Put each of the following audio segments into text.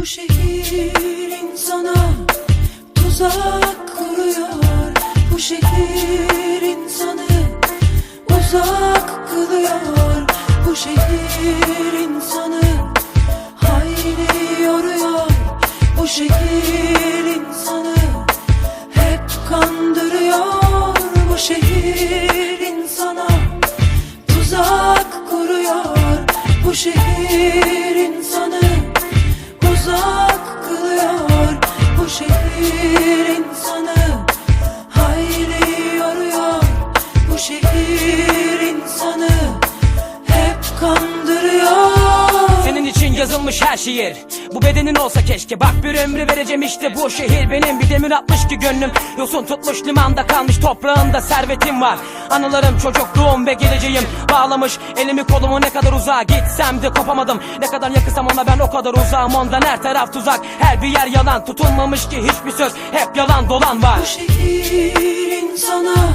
Bu şehir insana tuzak kuruyor. Bu şehir insanı uzak kılıyor. Bu şehir insanı haini yoruyor. Bu şehir insanı hep kandırıyor. Bu şehir insana tuzak kuruyor. Bu şehir kandırıyor. Senin için yazılmış her şiir. Bu bedenin olsa keşke. Bak bir ömrü vereceğim işte. Bu şehir benim. Bir demir atmış ki gönlüm. Yosun tutmuş limanda kalmış toprağında servetim var. Anılarım çocukluğum ve geleceğim. Bağlamış elimi kolumu ne kadar uzağa Gitsem de kopamadım. Ne kadar yakınsam ona ben o kadar uzağım. Ondan her taraf tuzak. Her bir yer yalan. Tutulmamış ki hiçbir söz. Hep yalan dolan var. Bu şehir insana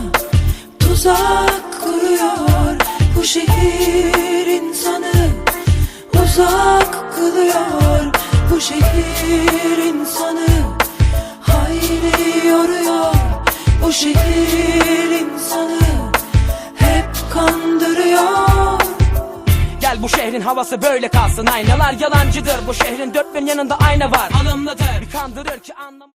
tuzak kuruyor. Bu şehir kılıyor Bu şehir insanı hayli yoruyor. Bu şehir insanı hep kandırıyor. Gel bu şehrin havası böyle kalsın. Aynalar yalancıdır. Bu şehrin dört bin yanında ayna var. Alımlıdır Bir kandırır ki anlam